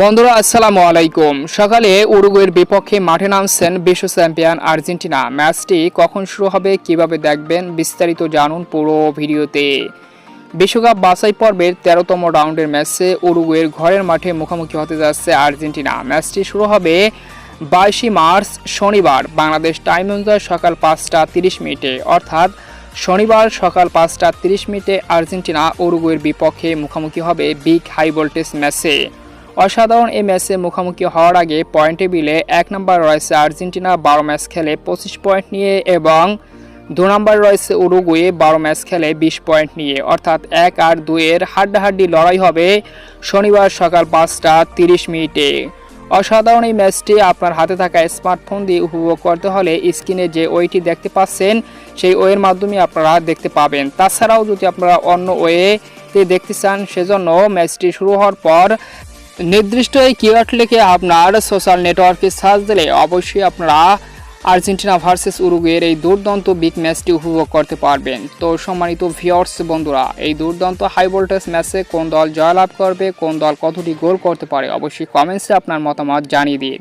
বন্ধুরা, আসসালামু আলাইকুম। সকালে উরুগুয়ের বিপক্ষে মাঠে নামছেন বিশ্ব চ্যাম্পিয়ন আর্জেন্টিনা। ম্যাচটি কখন শুরু হবে, কীভাবে দেখবেন, বিস্তারিত জানুন পুরো ভিডিওতে। বিশ্বকাপ বাছাই পর্বের তেরোতম রাউন্ডের ম্যাচে উরুগুয়ের ঘরের মাঠে মুখোমুখি হতে যাচ্ছে আর্জেন্টিনা। ম্যাচটি শুরু হবে বাইশে মার্চ, শনিবার, বাংলাদেশ টাইম অনুযায়ী সকাল পাঁচটা তিরিশ মিনিটে। অর্থাৎ শনিবার সকাল পাঁচটা তিরিশ মিনিটে আর্জেন্টিনা উরুগুয়ের বিপক্ষে মুখোমুখি হবে বিগ হাই ভোল্টেজ ম্যাচে। অসাধারণ এই ম্যাচে মুখোমুখি হওয়ার আগে পয়েন্ট টেবিলে এক নম্বর রয়েছে আর্জেন্টিনা, বারো ম্যাচ খেলে পঁচিশ পয়েন্ট নিয়ে এবং দু নম্বর রয়েছে উরুগুয়ে, বারো ম্যাচ খেলে বিশ পয়েন্ট নিয়ে। অর্থাৎ এক আর দুইয়ের হাড্ডাহাড্ডি লড়াই হবে শনিবার সকাল পাঁচটা তিরিশ মিনিটে। অসাধারণ এই ম্যাচটি আপনার হাতে থাকা স্মার্টফোন দিয়ে উপভোগ করতে হলে স্ক্রিনে যে ওয়েটি দেখতে পাচ্ছেন, সেই ওয়ের মাধ্যমে আপনারা দেখতে পাবেন। তাছাড়াও যদি আপনারা অন্য ওয়েতে দেখতে চান, সেজন্য ম্যাচটি শুরু হওয়ার পর নির্দিষ্ট এই কিওয়ার্ড লিখে আপনার সোশ্যাল নেটওয়ার্কে সার্চ দিলে অবশ্যই আপনারা আর্জেন্টিনা ভার্সেস উরুগুয়ের এই দুর্দান্ত বিগ ম্যাচটি উপভোগ করতে পারবেন। তো সম্মানিত ভিওর্স বন্ধুরা, এই দুর্দান্ত হাই ভোল্টেজ ম্যাচে কোন দল জয়লাভ করবে, কোন দল কতটি গোল করতে পারে, অবশ্যই কমেন্টসে আপনার মতামত জানিয়ে দিন।